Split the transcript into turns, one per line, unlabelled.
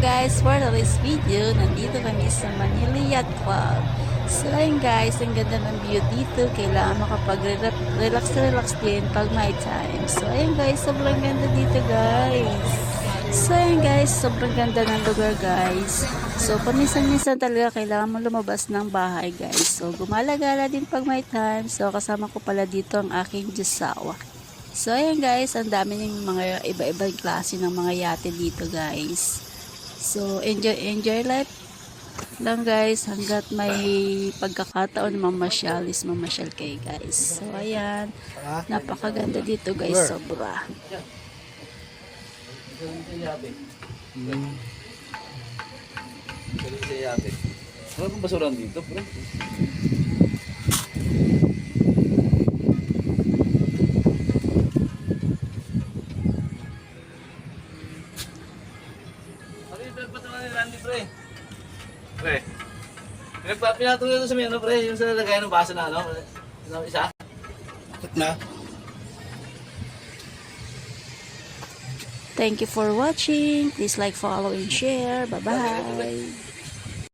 guys, for this video, nandito kami sa Manila Yacht Club. So ayun guys, ang ganda ng view dito. Kailangan makapag-relax-relax din pag may time. So ayun guys, sobrang ganda dito guys. So ayun guys, sobrang ganda ng lugar guys. So paminsan-minsan talaga kailangan mo lumabas ng bahay guys. So gumala-gala din pag may time. So kasama ko pala dito ang aking Diyosawa. So ayan guys, ang dami ng mga iba-ibang klase ng mga yate dito guys. So enjoy enjoy life lang guys hanggat may pagkakataon mamasyal is mamasyal kayo guys. So ayan, napakaganda dito guys, sobra.
Wala kang basuran dito, bro. Yung pinagpatuloy ni Randy, pre? Pre. Pinagpa- Pinatuloy ito sa mga ano, pre, yung sa lagayan ng baso na ano, ano, isa.
na.
Thank you for watching. Please like, follow, and share. Bye-bye.